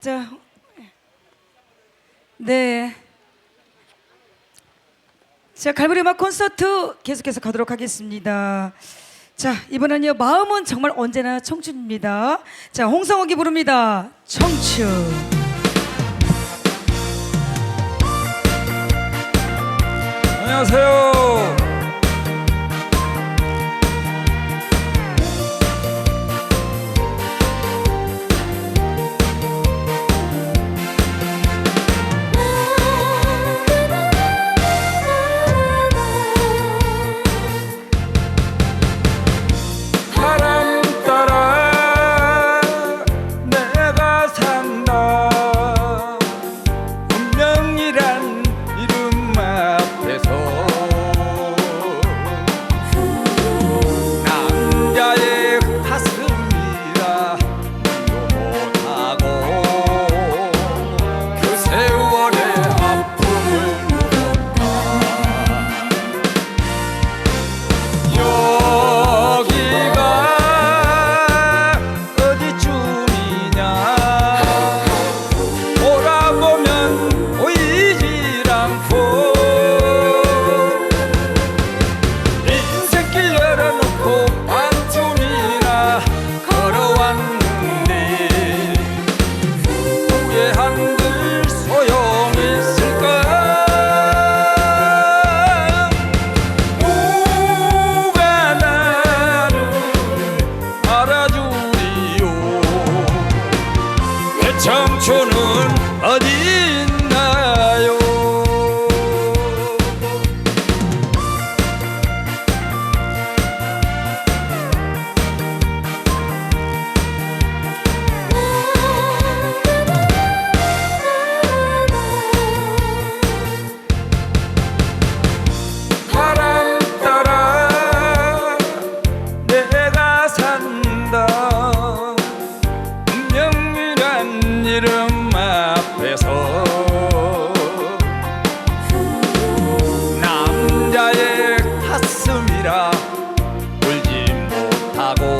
자, 네. 자, 갈무리 음악 콘서트 계속해서 가도록 하겠습니다. 자, 이번엔요. 마음은 정말 언제나 청춘입니다. 자, 홍성욱이 부릅니다. 청춘. 안녕하세요. 내 청춘은 어디 있나요? 바람 따라 내가 산다 하고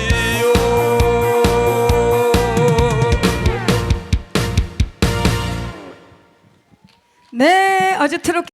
네, 아주 트롯